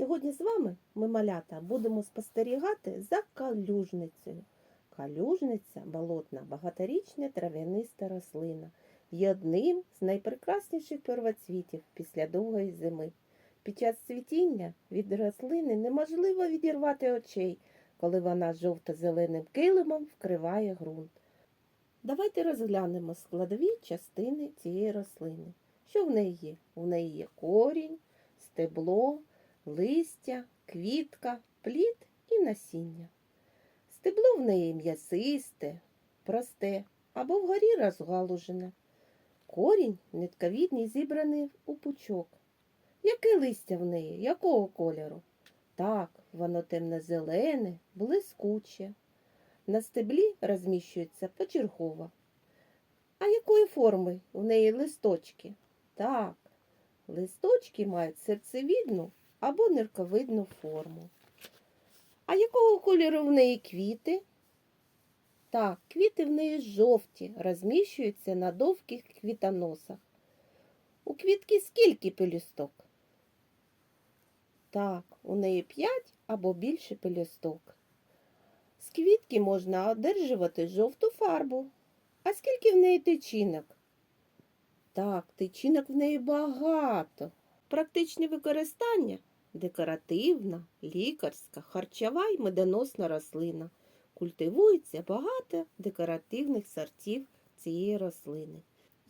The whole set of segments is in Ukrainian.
Сьогодні з вами ми, малята, будемо спостерігати за калюжницею. Калюжниця болотна, багаторічна трав'яниста рослина. Є одним з найпрекрасніших первоцвітів після довгої зими. Під час цвітіння від рослини неможливо відірвати очей, коли вона жовто-зеленим килимом вкриває ґрунт. Давайте розглянемо складові частини цієї рослини. Що в неї є? У неї є корінь, стебло, листя, квітка, плід і насіння. Стебло в неї м'ясисте, просте або вгорі розгалужене. Корінь нитковідний зібраний у пучок. Яке листя в неї? Якого кольору? Так, воно темно-зелене, блискуче. На стеблі розміщується почергово. А якої форми у неї листочки? Так, листочки мають серцевідну або нирковидну форму. А якого кольору в неї квіти? Так, квіти в неї жовті, розміщуються на довгих квітоносах. У квітки скільки пелюсток? Так, у неї п'ять або більше пелюсток. З квітки можна одержувати жовту фарбу. А скільки в неї тичинок? Так, тичинок в неї багато. Практичне використання декоративна, лікарська, харчова і медоносна рослина. Культивується багато декоративних сортів цієї рослини.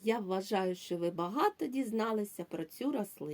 Я вважаю, що ви багато дізналися про цю рослину.